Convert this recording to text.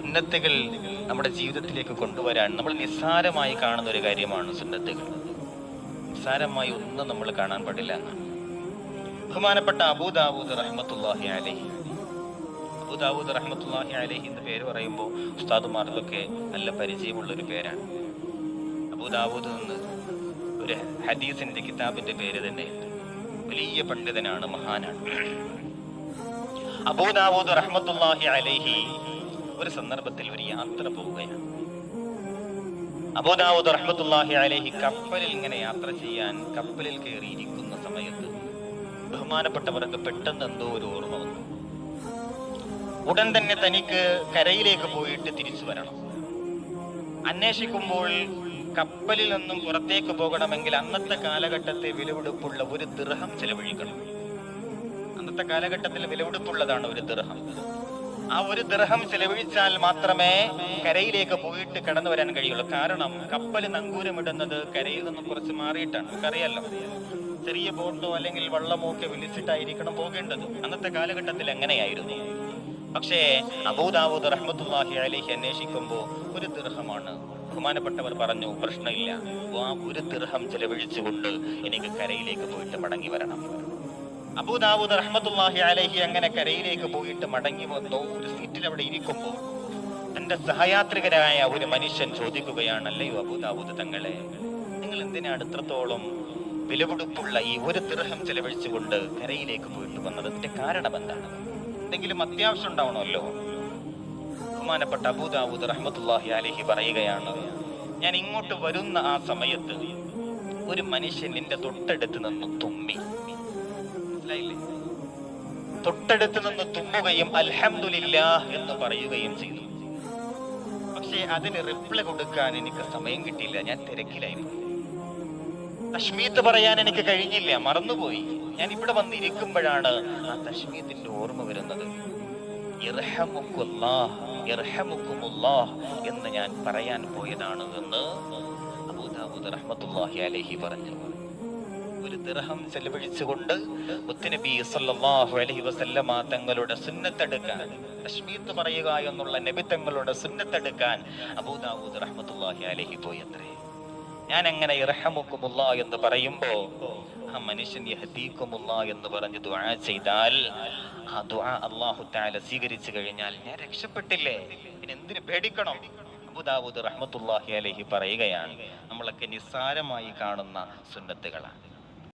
സുന്നത്തുകൾ നമ്മുടെ ജീവിതത്തിലേക്ക് കൊണ്ടുവരാൻ നമ്മൾ നിസ്സാരമായി കാണുന്ന ഒരു കാര്യമാണ് സുന്നത്തുകൾ. നിസ്സാരമായി ഒന്നും നമ്മൾ കാണാൻ പാടില്ല ബഹുമാനപ്പെട്ട അബൂദാബൂദ് റഹ്മത്തുല്ലാഹി അലഹി. അബൂദാവൂദ് റഹ്മത്തുല്ലാഹി അലഹി എന്ന് പേര് പറയുമ്പോൾ ഉസ്താദുമാർക്കൊക്കെ നല്ല പരിചയമുള്ള ഒരു പേരാണ്. അബൂദാബൂദ് എന്ന് ഒരു ഹദീസിന്റെ കിതാബിന്റെ പേര് തന്നെ വലിയ പണ്ഡിതനാണ് മഹാനാണ്. അബൂദാബൂദ് റഹ്മത്തുല്ലാഹി അലൈഹി ഒരു സന്ദർഭത്തിൽ ഒരു യാത്ര പോവുകയാണ്. അബൂദാവൂദ് റഹ്മത്തുല്ലാഹി അലൈഹി കപ്പലിൽ ഇങ്ങനെ യാത്ര ചെയ്യാൻ കപ്പലിൽ കയറിയിരിക്കുന്ന സമയത്ത് ബഹുമാനപ്പെട്ടവർക്ക് പെട്ടെന്ന് എന്തോ ഒരു ഓർമ്മ വന്നു. ഉടൻ തന്നെ തനിക്ക് കരയിലേക്ക് പോയിട്ട് തിരിച്ചു വരണം. അന്വേഷിക്കുമ്പോൾ കപ്പലിൽ നിന്നും പുറത്തേക്ക് പോകണമെങ്കിൽ അന്നത്തെ കാലഘട്ടത്തെ വിലപിടിപ്പുള്ള ഒരു ദൃഹം ചെലവഴിക്കണം. അന്നത്തെ കാലഘട്ടത്തിൽ വിലപിടിപ്പുള്ളതാണ് ഒരു ദൃഹം. ആ ഒരു ദർഹം ചെലവഴിച്ചാൽ മാത്രമേ കരയിലേക്ക് പോയിട്ട് കടന്നു വരാൻ കഴിയുള്ളൂ. കാരണം കപ്പൽ നങ്കൂരമിടുന്നത് കരയിൽ നിന്നും കുറച്ച് മാറിയിട്ടാണ്. നമുക്കറിയാലോ. ചെറിയ ബോട്ടോ അല്ലെങ്കിൽ വള്ളമോ ഒക്കെ വിളിച്ചിട്ടായിരിക്കണം പോകേണ്ടത്. അന്നത്തെ കാലഘട്ടത്തിൽ എങ്ങനെയായിരുന്നു പക്ഷേ അബൂദാവൂദ് റഹ്മത്തുല്ലാഹി അലൈഹി അന്വേഷിക്കുമ്പോൾ ഒരു ദൃഹമാണ് ബഹുമാനപ്പെട്ടവർ പറഞ്ഞു പ്രശ്നമില്ല. ആ ഒരു ദൃഹം ചെലവഴിച്ചുകൊണ്ട് എനിക്ക് കരയിലേക്ക് പോയിട്ട് മടങ്ങി വരണം. അബൂദാവൂദ് റഹ്മത്തുല്ലാഹി അലഹി അങ്ങനെ കരയിലേക്ക് പോയിട്ട് മടങ്ങി വന്നു. ഒരു സീറ്റിൽ അവിടെ ഇരിക്കുമ്പോൾ തന്റെ സഹയാത്രികരായ ഒരു മനുഷ്യൻ ചോദിക്കുകയാണ് അല്ലയോ അബൂദാവൂദ് തങ്ങളെ നിങ്ങൾ എന്തിനാണ് ഇത്രത്തോളം വിലപിടിപ്പുള്ള ഈ ഒരു ദൃഹം ചെലവഴിച്ചുകൊണ്ട് കരയിലേക്ക് പോയിട്ട് വന്നത്? അതിന്റെ കാരണം എന്താണ്? എന്തെങ്കിലും അത്യാവശ്യം ഉണ്ടാവണമല്ലോ? ബഹുമാനപ്പെട്ട അബൂദാവൂദ് റഹ്മത്തുല്ലാഹി അലഹി പറയുകയാണ് ഞാൻ ഇങ്ങോട്ട് വരുന്ന ആ സമയത്ത് ഒരു മനുഷ്യൻ എന്റെ തൊട്ടടുത്ത് നിന്ന് തുമ്മി തൊട്ടടുത്ത് നിന്ന് തുമ്മുകയും അൽഹംദുലില്ലാ എന്ന് പറയുകയും ചെയ്തു. പക്ഷേ അതിന് റിപ്ലൈ കൊടുക്കാൻ എനിക്ക് സമയം കിട്ടിയില്ല. ഞാൻ തിരക്കിലായിരുന്നു. തഷ്മീത്ത് പറയാൻ എനിക്ക് കഴിഞ്ഞില്ല. മറന്നുപോയി. ഞാൻ ഇവിടെ വന്നിരിക്കുമ്പോഴാണ് ആ തഷ്മീത്തിന്റെ ഓർമ്മ വരുന്നത്. എന്ന് ഞാൻ പറയാൻ പോയതാണ് എന്ന് അബൂദാബുദ് റഹ്മത്തുല്ലാഹി അലഹി പറഞ്ഞു. ഒരു ദിർഹം ചെലവഴിച്ചുകൊണ്ട് മുത്തുനബി സല്ലല്ലാഹു അലൈഹി വസല്ലമ തങ്ങളുടെ സുന്നത്തെടുക്കാൻ തശ്മീത്ത് പറയുക എന്നുള്ള നബി തങ്ങളുടെ സുന്നത്തെടുക്കാൻ അബൂദാവൂദ് റഹ്മത്തുള്ളാഹി അലൈഹി പോയി അത്രേ ഞാൻ എങ്ങനെ ഇറഹമുക്കുമുള്ള എന്ന് പറയുമ്പോ ആ മനുഷ്യൻ യഹദീക്കുമുള്ള എന്ന് പറഞ്ഞ് ദുആ ചെയ്താൽ ആ ദുആ അല്ലാഹു തആല സ്വീകരിച്ചു കഴിഞ്ഞാൽ ഞാൻ രക്ഷപ്പെട്ടില്ലേ? പിന്നെ എന്തിനു പേടിക്കണം? അബൂദാവൂദ് റഹ്മത്തുള്ളാഹി അലൈഹി പറയുകയാണ് നമ്മളൊക്കെ നിസ്സാരമായി കാണുന്ന സുന്നത്തുകളാണ്.